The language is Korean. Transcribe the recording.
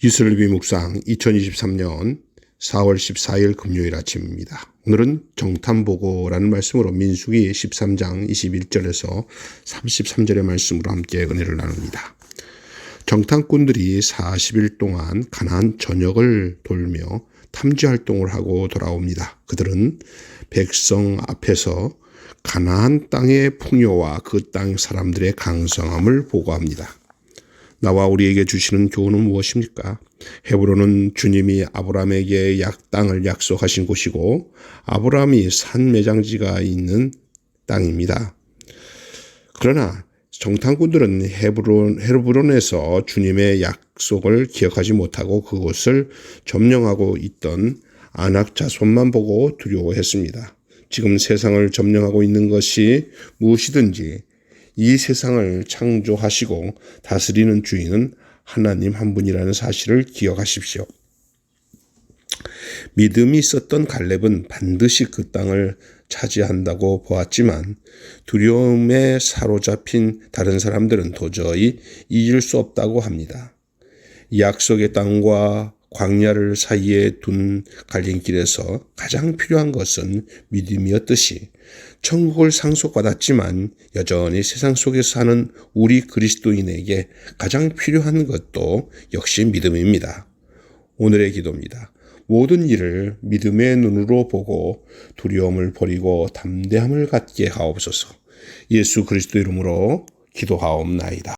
이슬비 묵상 2023년 4월 14일 금요일 아침입니다. 오늘은 정탐보고라는 말씀으로 민수기 13장 21절에서 33절의 말씀으로 함께 은혜를 나눕니다. 정탐꾼들이 40일 동안 가나안 전역을 돌며 탐지 활동을 하고 돌아옵니다. 그들은 백성 앞에서 가나안 땅의 풍요와 그 땅 사람들의 강성함을 보고합니다. 나와 우리에게 주시는 교훈은 무엇입니까? 헤브론은 주님이 아브라함에게 약 땅을 약속하신 곳이고 아브라함이 산 매장지가 있는 땅입니다. 그러나 정탐꾼들은 헤브론, 헤브론에서 주님의 약속을 기억하지 못하고 그곳을 점령하고 있던 안악 자손만 보고 두려워했습니다. 지금 세상을 점령하고 있는 것이 무엇이든지 이 세상을 창조하시고 다스리는 주인은 하나님 한 분이라는 사실을 기억하십시오. 믿음이 있었던 갈렙은 반드시 그 땅을 차지한다고 보았지만 두려움에 사로잡힌 다른 사람들은 도저히 이길 수 없다고 합니다. 약속의 땅과 광야를 사이에 둔 갈림길에서 가장 필요한 것은 믿음이었듯이 천국을 상속받았지만 여전히 세상 속에서 사는 우리 그리스도인에게 가장 필요한 것도 역시 믿음입니다. 오늘의 기도입니다. 모든 일을 믿음의 눈으로 보고 두려움을 버리고 담대함을 갖게 하옵소서. 예수 그리스도 이름으로 기도하옵나이다.